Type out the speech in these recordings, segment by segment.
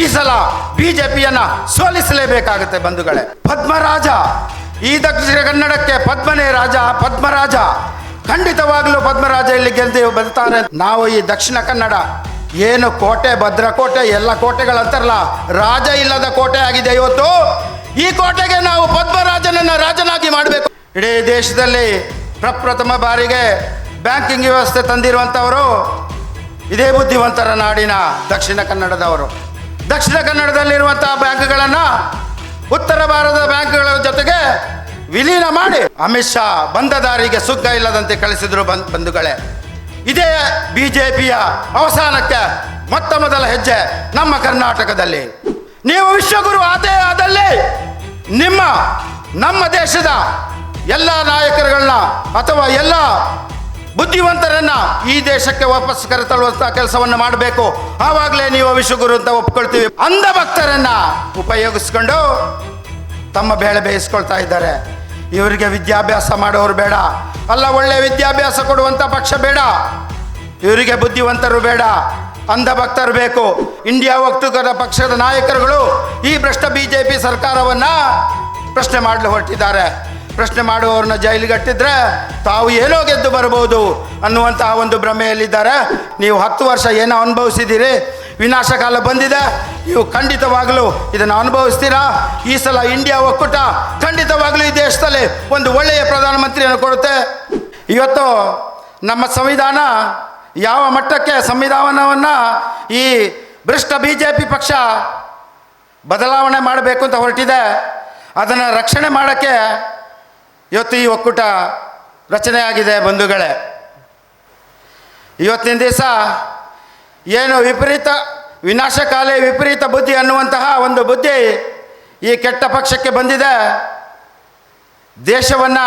ಈ ಸಲ ಬಿಜೆಪಿಯನ್ನ ಸೋಲಿಸಲೇಬೇಕಾಗುತ್ತೆ ಬಂಧುಗಳೇ. ಪದ್ಮರಾಜ, ಈ ದಕ್ಷಿಣ ಕನ್ನಡಕ್ಕೆ ಪದ್ಮನೇ ರಾಜ, ಪದ್ಮರಾಜ. ಖಂಡಿತವಾಗ್ಲೂ ಪದ್ಮರಾಜ ಇಲ್ಲಿ ಗೆದ್ದು ಬರ್ತಾರೆ. ನಾವು ಈ ದಕ್ಷಿಣ ಕನ್ನಡ, ಏನು ಕೋಟೆ, ಭದ್ರಕೋಟೆ, ಎಲ್ಲ ಕೋಟೆಗಳಂತಾರಲ್ಲ, ರಾಜ ಇಲ್ಲದ ಕೋಟೆ ಆಗಿದೆ ಇವತ್ತು. ಈ ಕೋಟೆಗೆ ನಾವು ಪದ್ಮರಾಜನನ್ನ ರಾಜನಾಗಿ ಮಾಡಬೇಕು. ಇಡೀ ದೇಶದಲ್ಲಿ ಪ್ರಪ್ರಥಮ ಬಾರಿಗೆ ಬ್ಯಾಂಕಿಂಗ್ ವ್ಯವಸ್ಥೆ ತಂದಿರುವಂಥವರು ಇದೇ ಬುದ್ಧಿವಂತರ ನಾಡಿನ ದಕ್ಷಿಣ ಕನ್ನಡದವರು. ದಕ್ಷಿಣ ಕನ್ನಡದಲ್ಲಿರುವಂತಹ ಬ್ಯಾಂಕ್ಗಳನ್ನು ಉತ್ತರ ಭಾರತದ ಬ್ಯಾಂಕ್ಗಳ ಜೊತೆಗೆ ವಿಲೀನ ಮಾಡಿ ಅಮಿತ್ ಶಾ ಬಂದ ದಾರಿಗೆ ಸುಗ್ಗ ಇಲ್ಲದಂತೆ ಕಳಿಸಿದ್ರು ಬಂಧುಗಳೇ. ಇದೇ ಬಿಜೆಪಿಯ ಅವಸಾನಕ್ಕೆ ಮೊತ್ತ ಮೊದಲ ಹೆಜ್ಜೆ ನಮ್ಮ ಕರ್ನಾಟಕದಲ್ಲಿ. ನೀವು ವಿಶ್ವಗುರು ಆದೇ ಆದಲ್ಲಿ ನಿಮ್ಮ, ನಮ್ಮ ದೇಶದ ಎಲ್ಲ ನಾಯಕರುಗಳನ್ನ ಅಥವಾ ಎಲ್ಲ ಬುದ್ಧಿವಂತರನ್ನ ಈ ದೇಶಕ್ಕೆ ವಾಪಸ್ ಕರೆತಳುವಂತ ಕೆಲಸವನ್ನು ಮಾಡಬೇಕು. ಆವಾಗಲೇ ನೀವು ವಿಶ್ವಗುರು ಅಂತ ಒಪ್ಕೊಳ್ತೀವಿ. ಅಂಧ ಭಕ್ತರನ್ನ ಉಪಯೋಗಿಸ್ಕೊಂಡು ತಮ್ಮ ಬೇಳೆ ಬೇಯಿಸ್ಕೊಳ್ತಾ ಇದ್ದಾರೆ. ಇವರಿಗೆ ವಿದ್ಯಾಭ್ಯಾಸ ಮಾಡೋರು ಬೇಡ. ಅಲ್ಲ, ಒಳ್ಳೆ ವಿದ್ಯಾಭ್ಯಾಸ ಕೊಡುವಂಥ ಪಕ್ಷ ಬೇಡ. ಇವರಿಗೆ ಬುದ್ಧಿವಂತರು ಬೇಡ. ಅಂಧ ಭಕ್ತರು ಬೇಕು. ಇಂಡಿಯಾ ಒಕ್ಕೂಟದ ಪಕ್ಷದ ನಾಯಕರುಗಳು ಈ ಭ್ರಷ್ಟ ಬಿ ಜೆ ಪಿ ಸರ್ಕಾರವನ್ನು ಪ್ರಶ್ನೆ ಮಾಡಲು ಹೊರಟಿದ್ದಾರೆ. ಪ್ರಶ್ನೆ ಮಾಡುವವ್ರನ್ನ ಜೈಲಿಗಟ್ಟಿದ್ರೆ ತಾವು ಏನೋ ಗೆದ್ದು ಬರಬಹುದು ಅನ್ನುವಂತಹ ಒಂದು ಭ್ರಮೆಯಲ್ಲಿದ್ದಾರೆ. ನೀವು ಹತ್ತು ವರ್ಷ ಏನೋ ಅನುಭವಿಸಿದ್ದೀರಿ, ವಿನಾಶಕಾಲ ಬಂದಿದೆ, ನೀವು ಖಂಡಿತವಾಗಲೂ ಇದನ್ನು ಅನುಭವಿಸ್ತೀರಾ? ಈ ಸಲ ಇಂಡಿಯಾ ಒಕ್ಕೂಟ ಖಂಡಿತವಾಗಲೂ ಈ ದೇಶದಲ್ಲಿ ಒಂದು ಒಳ್ಳೆಯ ಪ್ರಧಾನಮಂತ್ರಿಯನ್ನು ಕೊಡುತ್ತೆ. ಇವತ್ತು ನಮ್ಮ ಸಂವಿಧಾನ ಯಾವ ಮಟ್ಟಕ್ಕೆ ಸಂವಿಧಾನವನ್ನು ಈ ಭ್ರಷ್ಟ ಬಿ ಜೆ ಪಿ ಪಕ್ಷ ಬದಲಾವಣೆ ಮಾಡಬೇಕು ಅಂತ ಹೊರಟಿದೆ, ಅದನ್ನು ರಕ್ಷಣೆ ಮಾಡೋಕ್ಕೆ ಇವತ್ತು ಈ ಒಕ್ಕೂಟ ರಚನೆಯಾಗಿದೆ ಬಂಧುಗಳೇ. ಇವತ್ತಿನ ದಿವಸ ಏನು ವಿಪರೀತ ವಿನಾಶಕಾಲಿ ವಿಪರೀತ ಬುದ್ಧಿ ಅನ್ನುವಂತಹ ಒಂದು ಬುದ್ಧಿ ಈ ಕೆಟ್ಟ ಪಕ್ಷಕ್ಕೆ ಬಂದಿದೆ. ದೇಶವನ್ನು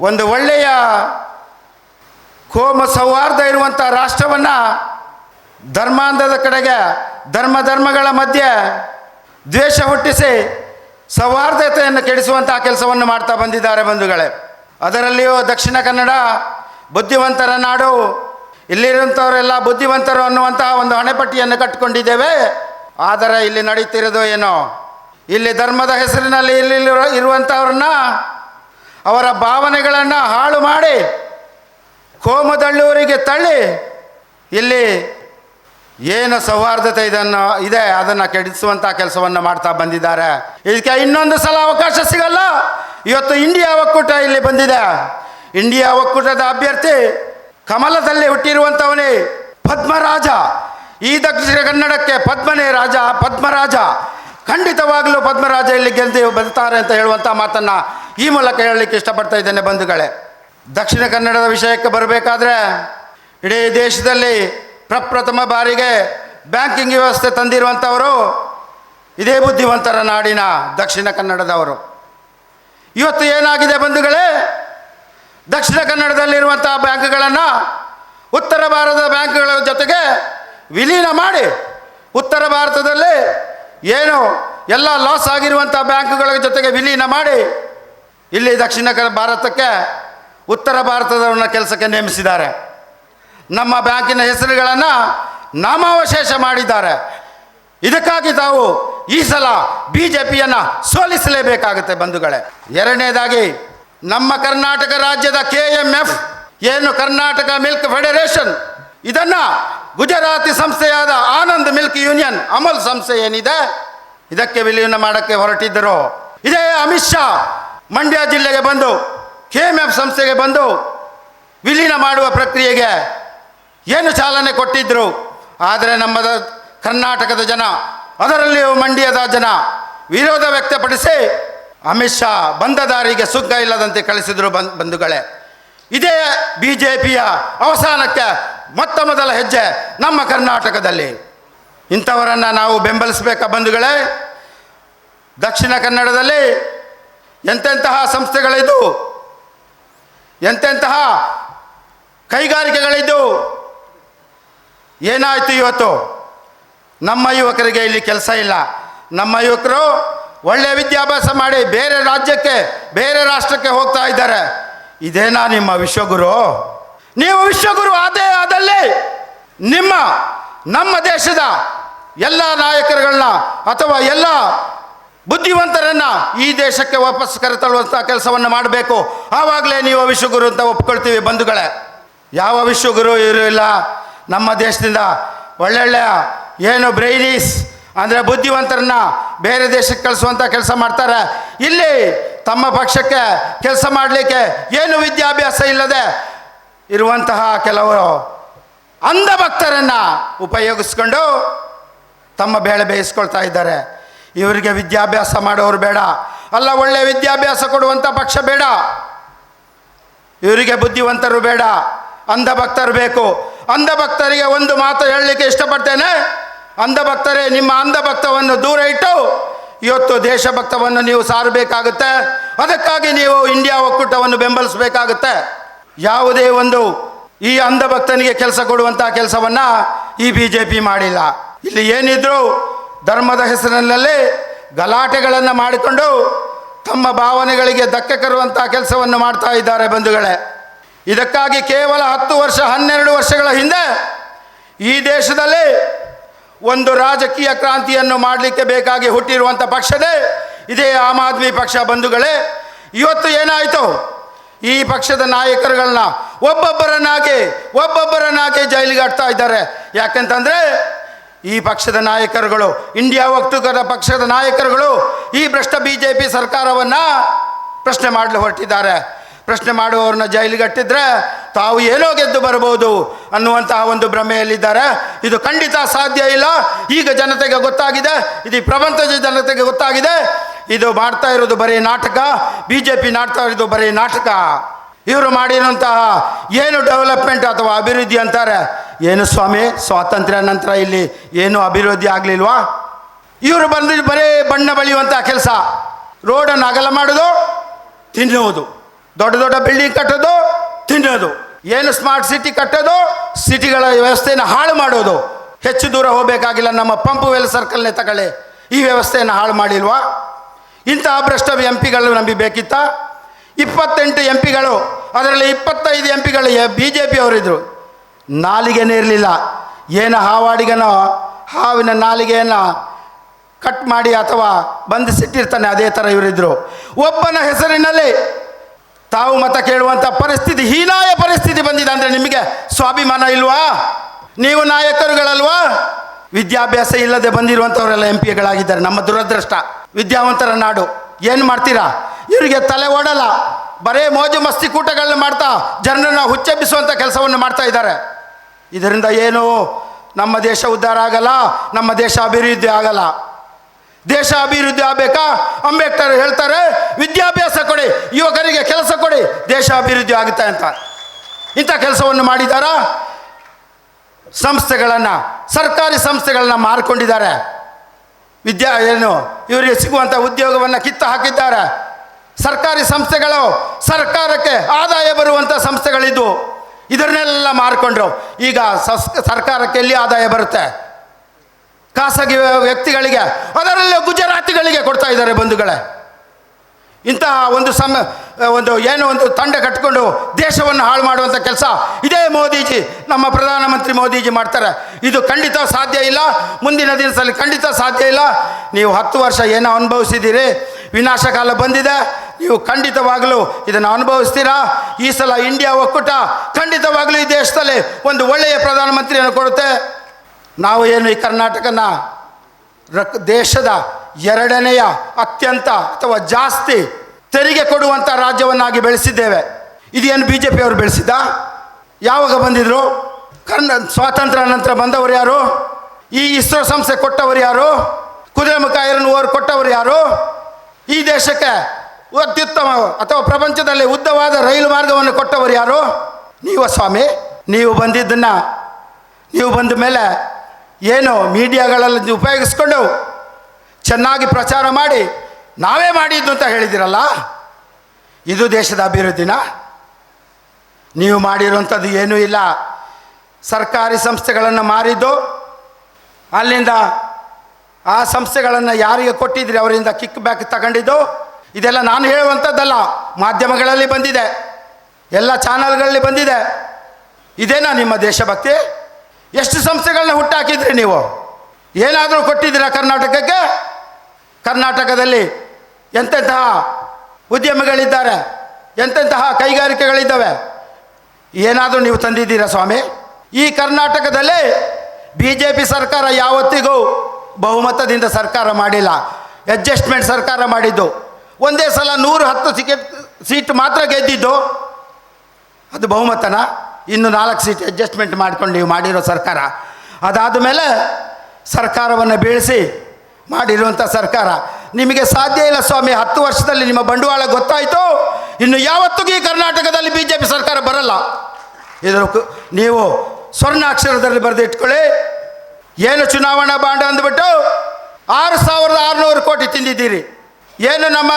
ಒಂದು ಒಳ್ಳೆಯ ಕೋಮ ಸೌಹಾರ್ದ ಇರುವಂಥ ರಾಷ್ಟ್ರವನ್ನು ಧರ್ಮಾಂಧದ ಕಡೆಗೆ ಧರ್ಮ ಧರ್ಮಗಳ ಮಧ್ಯೆ ದ್ವೇಷ ಹುಟ್ಟಿಸಿ ಸೌಹಾರ್ದತೆಯನ್ನು ಕೆಡಿಸುವಂತಹ ಕೆಲಸವನ್ನು ಮಾಡ್ತಾ ಬಂದಿದ್ದಾರೆ ಬಂಧುಗಳೇ. ಅದರಲ್ಲಿಯೂ ದಕ್ಷಿಣ ಕನ್ನಡ ಬುದ್ಧಿವಂತರ ನಾಡು. ಇಲ್ಲಿರುವಂಥವರೆಲ್ಲ ಬುದ್ಧಿವಂತರು ಅನ್ನುವಂತಹ ಒಂದು ಹಣೆಪಟ್ಟಿಯನ್ನು ಕಟ್ಟಿಕೊಂಡಿದ್ದೇವೆ. ಆದರೆ ಇಲ್ಲಿ ನಡೀತಿರೋದು ಏನೋ? ಇಲ್ಲಿ ಧರ್ಮದ ಹೆಸರಿನಲ್ಲಿ ಇಲ್ಲಿ ಇರುವಂಥವ್ರನ್ನ ಅವರ ಭಾವನೆಗಳನ್ನು ಹಾಳು ಮಾಡಿ, ಕೋಮದಳ್ಳೂರಿಗೆ ತಳ್ಳಿ, ಇಲ್ಲಿ ಏನು ಸೌಹಾರ್ದತೆ ಇದನ್ನು ಇದೆ? ಅದನ್ನು ಕೆಡಿಸುವಂಥ ಕೆಲಸವನ್ನು ಮಾಡ್ತಾ ಬಂದಿದ್ದಾರೆ. ಇದಕ್ಕೆ ಇನ್ನೊಂದು ಸಲ ಅವಕಾಶ ಸಿಗಲ್ಲ. ಇವತ್ತು ಇಂಡಿಯಾ ಒಕ್ಕೂಟ ಇಲ್ಲಿ ಬಂದಿದೆ. ಇಂಡಿಯಾ ಒಕ್ಕೂಟದ ಅಭ್ಯರ್ಥಿ ಕಮಲದಲ್ಲಿ ಹುಟ್ಟಿರುವಂಥವನೇ ಪದ್ಮರಾಜ. ಈ ದಕ್ಷಿಣ ಕನ್ನಡಕ್ಕೆ ಪದ್ಮನೇ ರಾಜ, ಪದ್ಮರಾಜ. ಖಂಡಿತವಾಗಲೂ ಪದ್ಮರಾಜ ಇಲ್ಲಿ ಗೆದ್ದು ಬರ್ತಾರೆ ಅಂತ ಹೇಳುವಂಥ ಮಾತನ್ನು ಈ ಮೂಲಕ ಹೇಳಲಿಕ್ಕೆ ಇಷ್ಟಪಡ್ತಾ ಇದ್ದೇನೆ ಬಂಧುಗಳೇ. ದಕ್ಷಿಣ ಕನ್ನಡದ ವಿಷಯಕ್ಕೆ ಬರಬೇಕಾದ್ರೆ ಇಡೀ ದೇಶದಲ್ಲಿ ಪ್ರಪ್ರಥಮ ಬಾರಿಗೆ ಬ್ಯಾಂಕಿಂಗ್ ವ್ಯವಸ್ಥೆ ತಂದಿರುವಂಥವರು ಇದೇ ಬುದ್ಧಿವಂತರ ನಾಡಿನ ದಕ್ಷಿಣ ಕನ್ನಡದವರು. ಇವತ್ತು ಏನಾಗಿದೆ ಬಂಧುಗಳೇ? ದಕ್ಷಿಣ ಕನ್ನಡದಲ್ಲಿರುವಂಥ ಬ್ಯಾಂಕ್ಗಳನ್ನು ಉತ್ತರ ಭಾರತದ ಬ್ಯಾಂಕ್ಗಳ ಜೊತೆಗೆ ವಿಲೀನ ಮಾಡಿ ಉತ್ತರ ಭಾರತದಲ್ಲಿ ಏನು ಎಲ್ಲ ಲಾಸ್ ಆಗಿರುವಂಥ ಬ್ಯಾಂಕ್ಗಳ ಜೊತೆಗೆ ವಿಲೀನ ಮಾಡಿ ಇಲ್ಲಿ ದಕ್ಷಿಣ ಭಾರತಕ್ಕೆ ಉತ್ತರ ಭಾರತದವ್ರನ್ನ ಕೆಲಸಕ್ಕೆ ನೇಮಿಸಿದ್ದಾರೆ. ನಮ್ಮ ಬ್ಯಾಂಕಿನ ಹೆಸರುಗಳನ್ನು ನಾಮಾವಶೇಷ ಮಾಡಿದ್ದಾರೆ. ಇದಕ್ಕಾಗಿ ತಾವು ಈ ಸಲ ಬಿ ಜೆ ಪಿಯನ್ನು ಸೋಲಿಸಲೇಬೇಕಾಗುತ್ತೆ ಬಂಧುಗಳೇ. ಎರಡನೇದಾಗಿ, ನಮ್ಮ ಕರ್ನಾಟಕ ರಾಜ್ಯದ ಕೆ ಎಂ ಎಫ್, ಏನು ಕರ್ನಾಟಕ ಮಿಲ್ಕ್ ಫೆಡರೇಷನ್, ಇದನ್ನು ಗುಜರಾತಿ ಸಂಸ್ಥೆಯಾದ ಆನಂದ್ ಮಿಲ್ಕ್ ಯೂನಿಯನ್ ಅಮಲ್ ಸಂಸ್ಥೆ ಏನಿದೆ, ಇದಕ್ಕೆ ವಿಲೀನ ಮಾಡೋಕ್ಕೆ ಹೊರಟಿದ್ದರು. ಇದೇ ಅಮಿತ್ ಶಾ ಮಂಡ್ಯ ಜಿಲ್ಲೆಗೆ ಬಂದು, ಕೆ ಎಂ ಎಫ್ ಸಂಸ್ಥೆಗೆ ಬಂದು ವಿಲೀನ ಮಾಡುವ ಪ್ರಕ್ರಿಯೆಗೆ ಏನು ಚಾಲನೆ ಕೊಟ್ಟಿದ್ದರು ಆದರೆ ನಮ್ಮ ಕರ್ನಾಟಕದ ಜನ, ಅದರಲ್ಲಿಯೂ ಮಂಡ್ಯದ ಜನ ವಿರೋಧ ವ್ಯಕ್ತಪಡಿಸಿ ಅಮಿತ್ ಶಾ ಬಂದ ದಾರಿಗೆ ಸುಗ್ಗ ಇಲ್ಲದಂತೆ ಕಳಿಸಿದರು ಬಂದ್, ಬಂಧುಗಳೇ. ಇದೇ ಬಿ ಜೆ ಪಿಯ ಅವಸಾನಕ್ಕೆ ಮೊತ್ತ ಮೊದಲ ಹೆಜ್ಜೆ ನಮ್ಮ ಕರ್ನಾಟಕದಲ್ಲಿ. ಇಂಥವರನ್ನು ನಾವು ಬೆಂಬಲಿಸಬೇಕಾ ಬಂಧುಗಳೇ? ದಕ್ಷಿಣ ಕನ್ನಡದಲ್ಲಿ ಎಂತೆಂತಹ ಸಂಸ್ಥೆಗಳಿದ್ದು? ಎಂತೆಂತಹ ಕೈಗಾರಿಕೆಗಳಿದ್ದು? ಏನಾಯಿತು ಇವತ್ತು? ನಮ್ಮ ಯುವಕರಿಗೆ ಇಲ್ಲಿ ಕೆಲಸ ಇಲ್ಲ. ನಮ್ಮ ಯುವಕರು ಒಳ್ಳೆಯ ವಿದ್ಯಾಭ್ಯಾಸ ಮಾಡಿ ಬೇರೆ ರಾಜ್ಯಕ್ಕೆ, ಬೇರೆ ರಾಷ್ಟ್ರಕ್ಕೆ ಹೋಗ್ತಾ ಇದ್ದಾರೆ. ಇದೇನಾ ನಿಮ್ಮ ವಿಶ್ವಗುರು? ನೀವು ವಿಶ್ವಗುರು ಆದೇ ಆದಲ್ಲಿ ನಿಮ್ಮ, ನಮ್ಮ ದೇಶದ ಎಲ್ಲ ನಾಯಕರುಗಳನ್ನ ಅಥವಾ ಎಲ್ಲ ಬುದ್ಧಿವಂತರನ್ನ ಈ ದೇಶಕ್ಕೆ ವಾಪಸ್ ಕರೆತಳುವಂಥ ಕೆಲಸವನ್ನು ಮಾಡಬೇಕು. ಆವಾಗಲೇ ನೀವು ವಿಶ್ವಗುರು ಅಂತ ಒಪ್ಕೊಳ್ತೀವಿ ಬಂಧುಗಳೇ. ಯಾವ ವಿಶ್ವಗುರು ಇರಲಿಲ್ಲ ನಮ್ಮ ದೇಶದಿಂದ ಒಳ್ಳೊಳ್ಳೆಯ ಏನು ಬ್ರೈನೀಸ್ ಅಂದರೆ ಬುದ್ಧಿವಂತರನ್ನ ಬೇರೆ ದೇಶಕ್ಕೆ ಕಳಿಸುವಂಥ ಕೆಲಸ ಮಾಡ್ತಾರೆ. ಇಲ್ಲಿ ತಮ್ಮ ಪಕ್ಷಕ್ಕೆ ಕೆಲಸ ಮಾಡಲಿಕ್ಕೆ ಏನು ವಿದ್ಯಾಭ್ಯಾಸ ಇಲ್ಲದೆ ಇರುವಂತಹ ಕೆಲವರು ಅಂಧ ಭಕ್ತರನ್ನು ಉಪಯೋಗಿಸ್ಕೊಂಡು ತಮ್ಮ ಬೇಳೆ ಬೇಯಿಸ್ಕೊಳ್ತಾ ಇದ್ದಾರೆ. ಇವರಿಗೆ ವಿದ್ಯಾಭ್ಯಾಸ ಮಾಡೋರು ಬೇಡ. ಅಲ್ಲ, ಒಳ್ಳೆ ವಿದ್ಯಾಭ್ಯಾಸ ಕೊಡುವಂಥ ಪಕ್ಷ ಬೇಡ. ಇವರಿಗೆ ಬುದ್ಧಿವಂತರು ಬೇಡ. ಅಂಧ ಭಕ್ತರು ಬೇಕು. ಅಂಧ ಭಕ್ತರಿಗೆ ಒಂದು ಮಾತು ಹೇಳಲಿಕ್ಕೆ ಇಷ್ಟಪಡ್ತೇನೆ. ಅಂಧ ಭಕ್ತರೇ ನಿಮ್ಮ ಅಂಧ ಭಕ್ತವನ್ನು ದೂರ ಇಟ್ಟು ಇವತ್ತು ದೇಶಭಕ್ತವನ್ನು ನೀವು ಸಾರಬೇಕಾಗುತ್ತೆ. ಅದಕ್ಕಾಗಿ ನೀವು ಇಂಡಿಯಾ ಒಕ್ಕೂಟವನ್ನು ಬೆಂಬಲಿಸಬೇಕಾಗುತ್ತೆ. ಯಾವುದೇ ಒಂದು ಈ ಅಂಧ ಭಕ್ತನಿಗೆ ಕೆಲಸ ಕೊಡುವಂಥ ಕೆಲಸವನ್ನು ಈ ಬಿ ಜೆ ಪಿ ಮಾಡಿಲ್ಲ. ಇಲ್ಲಿ ಏನಿದ್ರು ಧರ್ಮದ ಹೆಸರಿನಲ್ಲಿ ಗಲಾಟೆಗಳನ್ನು ಮಾಡಿಕೊಂಡು ತಮ್ಮ ಭಾವನೆಗಳಿಗೆ ಧಕ್ಕೆ ಕರುವಂಥ ಕೆಲಸವನ್ನು ಮಾಡ್ತಾ ಇದ್ದಾರೆ ಬಂಧುಗಳೇ. ಇದಕ್ಕಾಗಿ ಕೇವಲ ಹತ್ತು ವರ್ಷ, ಹನ್ನೆರಡು ವರ್ಷಗಳ ಹಿಂದೆ ಈ ದೇಶದಲ್ಲಿ ಒಂದು ರಾಜಕೀಯ ಕ್ರಾಂತಿಯನ್ನು ಮಾಡಲಿಕ್ಕೆ ಬೇಕಾಗಿ ಹುಟ್ಟಿರುವಂಥ ಪಕ್ಷದೇ ಇದೇ ಆಮ್ ಆದ್ಮಿ ಪಕ್ಷ ಬಂಧುಗಳೇ. ಇವತ್ತು ಏನಾಯಿತು? ಈ ಪಕ್ಷದ ನಾಯಕರುಗಳನ್ನ ಒಬ್ಬೊಬ್ಬರನ್ನಾಗಿ ಒಬ್ಬೊಬ್ಬರನ್ನಾಗಿ ಜೈಲಿಗೆ ಆಡ್ತಾ ಇದ್ದಾರೆ. ಯಾಕಂತಂದರೆ ಈ ಪಕ್ಷದ ನಾಯಕರುಗಳು, ಇಂಡಿಯಾ ಒಕ್ಕೂಟದ ಪಕ್ಷದ ನಾಯಕರುಗಳು ಈ ಭ್ರಷ್ಟ ಬಿ ಜೆ ಪಿ ಸರ್ಕಾರವನ್ನು ಪ್ರಶ್ನೆ ಮಾಡಲು ಹೊರಟಿದ್ದಾರೆ. ಪ್ರಶ್ನೆ ಮಾಡುವವ್ರನ್ನ ಜೈಲಿಗೆ ಅಟ್ಟಿದ್ರೆ ತಾವು ಏನೋ ಗೆದ್ದು ಬರಬಹುದು ಅನ್ನುವಂತಹ ಒಂದು ಭ್ರಮೆಯಲ್ಲಿದ್ದಾರೆ. ಇದು ಖಂಡಿತ ಸಾಧ್ಯ ಇಲ್ಲ. ಈಗ ಜನತೆಗೆ ಗೊತ್ತಾಗಿದೆ. ಇದು ಪ್ರಪಂಚದ ಜನತೆಗೆ ಗೊತ್ತಾಗಿದೆ. ಇದು ಮಾಡ್ತಾ ಇರೋದು ಬರೀ ನಾಟಕ. ಬಿ ಜೆ ಪಿ ಮಾಡ್ತಾ ಇರೋದು ಬರೀ ನಾಟಕ. ಇವರು ಮಾಡಿರುವಂತಹ ಏನು ಡೆವಲಪ್ಮೆಂಟ್ ಅಥವಾ ಅಭಿವೃದ್ಧಿ ಅಂತಾರೆ? ಏನು ಸ್ವಾಮಿ, ಸ್ವಾತಂತ್ರ್ಯ ನಂತರ ಇಲ್ಲಿ ಏನು ಅಭಿವೃದ್ಧಿ ಆಗಲಿಲ್ವಾ? ಇವರು ಬಂದು ಬರೀ ಬಣ್ಣ ಬಳಿಯುವಂಥ ಕೆಲಸ. ರೋಡನ್ನು ಅಗಲ ಮಾಡೋದು, ತಿನ್ನುವುದು. ದೊಡ್ಡ ದೊಡ್ಡ ಬಿಲ್ಡಿಂಗ್ ಕಟ್ಟೋದು, ತಿನ್ನೋದು. ಏನು ಸ್ಮಾರ್ಟ್ ಸಿಟಿ ಕಟ್ಟೋದು ಸಿಟಿಗಳ ವ್ಯವಸ್ಥೆಯನ್ನು ಹಾಳು ಮಾಡೋದು. ಹೆಚ್ಚು ದೂರ ಹೋಗಬೇಕಾಗಿಲ್ಲ, ನಮ್ಮ ಪಂಪ್ ವೆಲ್ ಸರ್ಕಲ್ನೇ ತಗೊಳ್ಳಿ. ಈ ವ್ಯವಸ್ಥೆಯನ್ನು ಹಾಳು ಮಾಡಿಲ್ವಾ? ಇಂತಹ ಭ್ರಷ್ಟ ಎಂ ಪಿಗಳು ನಮಗೆ ಬೇಕಿತ್ತ ಇಪ್ಪತ್ತೆಂಟು ಎಂ ಪಿಗಳು ಅದರಲ್ಲಿ ಇಪ್ಪತ್ತೈದು ಎಂ ಪಿಗಳು ಬಿ ಜೆ ಪಿ ಅವರಿದ್ದರು ನಾಲಿಗೆನೇ ಇರಲಿಲ್ಲ. ಏನು ಹಾವಾಡಿಗನೋ, ಹಾವಿನ ನಾಲಿಗೆಯನ್ನು ಕಟ್ ಮಾಡಿ ಅಥವಾ ಬಂಧಿಸಿಟ್ಟಿರ್ತಾನೆ ಅದೇ ಥರ ಇವರಿದ್ದರು ಒಬ್ಬನ ಹೆಸರಿನಲ್ಲಿ ತಾವು ಮತ ಕೇಳುವಂಥ ಪರಿಸ್ಥಿತಿ, ಹೀನಾಯ ಪರಿಸ್ಥಿತಿ ಬಂದಿದೆ ಅಂದರೆ ನಿಮಗೆ ಸ್ವಾಭಿಮಾನ ಇಲ್ವಾ? ನೀವು ನಾಯಕರುಗಳಲ್ವಾ? ವಿದ್ಯಾಭ್ಯಾಸ ಇಲ್ಲದೆ ಬಂದಿರುವಂಥವರೆಲ್ಲ ಎಂ ಪಿಗಳಾಗಿದ್ದಾರೆ ನಮ್ಮ ದುರದೃಷ್ಟ, ವಿದ್ಯಾವಂತರ ನಾಡು. ಏನು ಮಾಡ್ತೀರಾ? ಇವರಿಗೆ ತಲೆ ಓಡಲ್ಲ. ಬರೇ ಮೋಜು ಮಸ್ತಿ ಕೂಟಗಳನ್ನ ಮಾಡ್ತಾ ಜನರನ್ನು ಹುಚ್ಚೆಬ್ಬಿಸುವಂಥ ಕೆಲಸವನ್ನು ಮಾಡ್ತಾ ಇದ್ದಾರೆ. ಇದರಿಂದ ಏನು? ನಮ್ಮ ದೇಶ ಉದ್ಧಾರ ಆಗಲ್ಲ, ನಮ್ಮ ದೇಶ ಅಭಿವೃದ್ಧಿ ಆಗಲ್ಲ. ದೇಶ ಅಭಿವೃದ್ಧಿ ಆಗಬೇಕಾ? ಅಂಬೇಡ್ಕರ್ ಹೇಳ್ತಾರೆ, ವಿದ್ಯಾಭ್ಯಾಸ ಕೊಡಿ, ಯುವಕರಿಗೆ ಕೆಲಸ ಕೊಡಿ ದೇಶ ಅಭಿವೃದ್ಧಿ ಆಗುತ್ತೆ ಅಂತ. ಇಂಥ ಕೆಲಸವನ್ನು ಮಾಡಿದಾರ ಸಂಸ್ಥೆಗಳನ್ನು, ಸರ್ಕಾರಿ ಸಂಸ್ಥೆಗಳನ್ನ ಮಾರ್ಕೊಂಡಿದ್ದಾರೆ. ವಿದ್ಯಾ, ಏನು, ಇವರಿಗೆ ಸಿಗುವಂಥ ಉದ್ಯೋಗವನ್ನು ಕಿತ್ತು ಹಾಕಿದ್ದಾರೆ. ಸರ್ಕಾರಿ ಸಂಸ್ಥೆಗಳು, ಸರ್ಕಾರಕ್ಕೆ ಆದಾಯ ಬರುವಂಥ ಸಂಸ್ಥೆಗಳಿದ್ದು, ಇದನ್ನೆಲ್ಲ ಮಾರ್ಕೊಂಡ್ರು. ಈಗ ಸರ್ಕಾರಕ್ಕೆ ಎಲ್ಲಿ ಆದಾಯ ಬರುತ್ತೆ? ಖಾಸಗಿ ವ್ಯಕ್ತಿಗಳಿಗೆ, ಅದರಲ್ಲೇ ಗುಜರಾತಿಗಳಿಗೆ ಕೊಡ್ತಾ ಇದ್ದಾರೆ ಬಂಧುಗಳೇ. ಇಂತಹ ಒಂದು ಸಮ ಒಂದು ಏನೋ ಒಂದು ತಂಡ ಕಟ್ಟಿಕೊಂಡು ದೇಶವನ್ನು ಹಾಳು ಮಾಡುವಂಥ ಕೆಲಸ ಇದೇ ಮೋದಿಜಿ, ನಮ್ಮ ಪ್ರಧಾನಮಂತ್ರಿ ಮೋದಿಜಿ ಮಾಡ್ತಾರೆ. ಇದು ಖಂಡಿತ ಸಾಧ್ಯ ಇಲ್ಲ. ಮುಂದಿನ ದಿನದಲ್ಲಿ ಖಂಡಿತ ಸಾಧ್ಯ ಇಲ್ಲ. ನೀವು ಹತ್ತು ವರ್ಷ ಏನೋ ಅನುಭವಿಸಿದ್ದೀರಿ, ವಿನಾಶಕಾಲ ಬಂದಿದೆ. ನೀವು ಖಂಡಿತವಾಗಲೂ ಇದನ್ನು ಅನುಭವಿಸ್ತೀರಾ? ಈ ಸಲ ಇಂಡಿಯಾ ಒಕ್ಕೂಟ ಖಂಡಿತವಾಗಲೂ ಈ ದೇಶದಲ್ಲಿ ಒಂದು ಒಳ್ಳೆಯ ಪ್ರಧಾನಮಂತ್ರಿಯನ್ನು ಕೊಡುತ್ತೆ. ನಾವು ಏನು ಈ ಕರ್ನಾಟಕನ ರಕ್ ದೇಶದ ಎರಡನೆಯ ಅತ್ಯಂತ ಅಥವಾ ಜಾಸ್ತಿ ತೆರಿಗೆ ಕೊಡುವಂಥ ರಾಜ್ಯವನ್ನಾಗಿ ಬೆಳೆಸಿದ್ದೇವೆ. ಇದೇನು ಬಿ ಜೆ ಪಿಯವರು ಬೆಳೆಸಿದ್ದ? ಯಾವಾಗ ಬಂದಿದ್ರು? ಕರ್ನ ಸ್ವಾತಂತ್ರ್ಯ ನಂತರ ಬಂದವರು ಯಾರು? ಈ ಇಸ್ರೋ ಸಂಸ್ಥೆ ಕೊಟ್ಟವರು ಯಾರು? ಕುದುರೆಮುಖ ಐರನ್ ಓರ್ ಕೊಟ್ಟವರು ಯಾರು? ಈ ದೇಶಕ್ಕೆ ಅತ್ಯುತ್ತಮ ಅಥವಾ ಪ್ರಪಂಚದಲ್ಲಿ ಉದ್ದವಾದ ರೈಲು ಮಾರ್ಗವನ್ನು ಕೊಟ್ಟವರು ಯಾರು? ನೀವು ಸ್ವಾಮಿ, ನೀವು ಬಂದಿದ್ದನ್ನು, ನೀವು ಬಂದ ಮೇಲೆ ಏನು ಮೀಡಿಯಾಗಳಲ್ಲಿ ಉಪಯೋಗಿಸ್ಕೊಂಡು ಚೆನ್ನಾಗಿ ಪ್ರಚಾರ ಮಾಡಿ ನಾವೇ ಮಾಡಿದ್ದು ಅಂತ ಹೇಳಿದಿರಲ್ಲ? ಇದು ದೇಶದ ಅಭಿವೃದ್ಧಿನ? ನೀವು ಮಾಡಿರುವಂಥದ್ದು ಏನೂ ಇಲ್ಲ. ಸರ್ಕಾರಿ ಸಂಸ್ಥೆಗಳನ್ನು ಮಾರಿದ್ದು, ಅಲ್ಲಿಂದ ಆ ಸಂಸ್ಥೆಗಳನ್ನು ಯಾರಿಗೆ ಕೊಟ್ಟಿದ್ರಿ, ಅವರಿಂದ ಕಿಕ್ ಬ್ಯಾಕ್ ತಗೊಂಡಿದ್ದು? ಇದೆಲ್ಲ ನಾನು ಹೇಳುವಂಥದ್ದಲ್ಲ. ಮಾಧ್ಯಮಗಳಲ್ಲಿ ಬಂದಿದೆ. ಎಲ್ಲ ಚಾನಲ್ಗಳಲ್ಲಿ ಬಂದಿದೆ. ಇದೇನಾ ನಿಮ್ಮ ದೇಶಭಕ್ತಿ? ಎಷ್ಟು ಸಂಸ್ಥೆಗಳನ್ನ ಹುಟ್ಟಾಕಿದ್ರಿ ನೀವು? ಏನಾದರೂ ಕೊಟ್ಟಿದ್ದೀರಾ ಕರ್ನಾಟಕಕ್ಕೆ? ಕರ್ನಾಟಕದಲ್ಲಿ ಎಂತೆಂತಹ ಉದ್ಯಮಿಗಳಿದ್ದಾರೆ? ಎಂತೆಂತಹ ಕೈಗಾರಿಕೆಗಳಿದ್ದಾವೆ? ಏನಾದರೂ ನೀವು ತಂದಿದ್ದೀರಾ ಸ್ವಾಮಿ? ಈ ಕರ್ನಾಟಕದಲ್ಲಿ ಬಿ ಜೆ ಪಿ ಸರ್ಕಾರ ಯಾವತ್ತಿಗೂ ಬಹುಮತದಿಂದ ಸರ್ಕಾರ ಮಾಡಿಲ್ಲ. ಅಡ್ಜಸ್ಟ್ಮೆಂಟ್ ಸರ್ಕಾರ ಮಾಡಿದ್ದು. ಒಂದೇ ಸಲ ನೂರು ಹತ್ತು ಸಿಕೆಟ್ ಸೀಟ್ ಮಾತ್ರ ಗೆದ್ದಿದ್ದು. ಅದು ಬಹುಮತನ? ಇನ್ನು ನಾಲ್ಕು ಸೀಟ್ ಅಡ್ಜಸ್ಟ್ಮೆಂಟ್ ಮಾಡ್ಕೊಂಡು ನೀವು ಮಾಡಿರೋ ಸರ್ಕಾರ. ಅದಾದ ಮೇಲೆ ಸರ್ಕಾರವನ್ನು ಬೀಳಿಸಿ ಮಾಡಿರುವಂಥ ಸರ್ಕಾರ. ನಿಮಗೆ ಸಾಧ್ಯ ಇಲ್ಲ ಸ್ವಾಮಿ, ಹತ್ತು ವರ್ಷದಲ್ಲಿ ನಿಮ್ಮ ಬಂಡವಾಳ ಗೊತ್ತಾಯಿತು. ಇನ್ನು ಯಾವತ್ತಿಗೂ ಈ ಕರ್ನಾಟಕದಲ್ಲಿ ಬಿ ಜೆ ಪಿ ಸರ್ಕಾರ ಬರಲ್ಲ. ಇದರ ನೀವು ಸ್ವರ್ಣಾಕ್ಷರದಲ್ಲಿ ಬರೆದಿಟ್ಕೊಳ್ಳಿ. ಏನು ಚುನಾವಣಾ ಬಾಂಡ್ ಅಂದ್ಬಿಟ್ಟು ಆರು ಸಾವಿರದ ಆರುನೂರು ಕೋಟಿ ತಿಂದಿದ್ದೀರಿ. ಏನು ನಮ್ಮ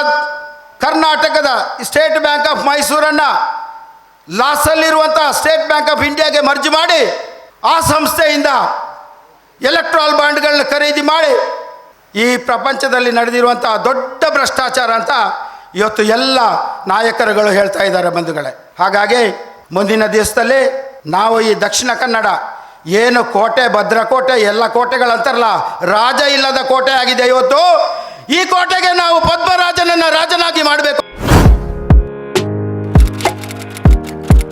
ಕರ್ನಾಟಕದ ಸ್ಟೇಟ್ ಬ್ಯಾಂಕ್ ಆಫ್ ಮೈಸೂರನ್ನು ಲಾಸಲ್ಲಿರುವಂಥ ಸ್ಟೇಟ್ ಬ್ಯಾಂಕ್ ಆಫ್ ಇಂಡಿಯಾಗೆ ಮರ್ಜಿ ಮಾಡಿ ಆ ಸಂಸ್ಥೆಯಿಂದ ಎಲೆಕ್ಟ್ರಾಲ್ ಬಾಂಡ್ಗಳನ್ನ ಖರೀದಿ ಮಾಡಿ ಈ ಪ್ರಪಂಚದಲ್ಲಿ ನಡೆದಿರುವಂಥ ದೊಡ್ಡ ಭ್ರಷ್ಟಾಚಾರ ಅಂತ ಇವತ್ತು ಎಲ್ಲ ನಾಯಕರುಗಳು ಹೇಳ್ತಾ ಇದ್ದಾರೆ ಬಂಧುಗಳೇ. ಹಾಗಾಗಿ ಮುಂದಿನ ದಿವಸದಲ್ಲಿ ನಾವು ಈ ದಕ್ಷಿಣ ಕನ್ನಡ ಏನು ಕೋಟೆ, ಭದ್ರಕೋಟೆ, ಎಲ್ಲ ಕೋಟೆಗಳಂತಾರಲ್ಲ ರಾಜ ಇಲ್ಲದ ಕೋಟೆ ಆಗಿದೆ ಇವತ್ತು. ಈ ಕೋಟೆಗೆ ನಾವು ಪದ್ಮರಾಜನನ್ನ ರಾಜನಾಗಿ ಮಾಡಬೇಕು.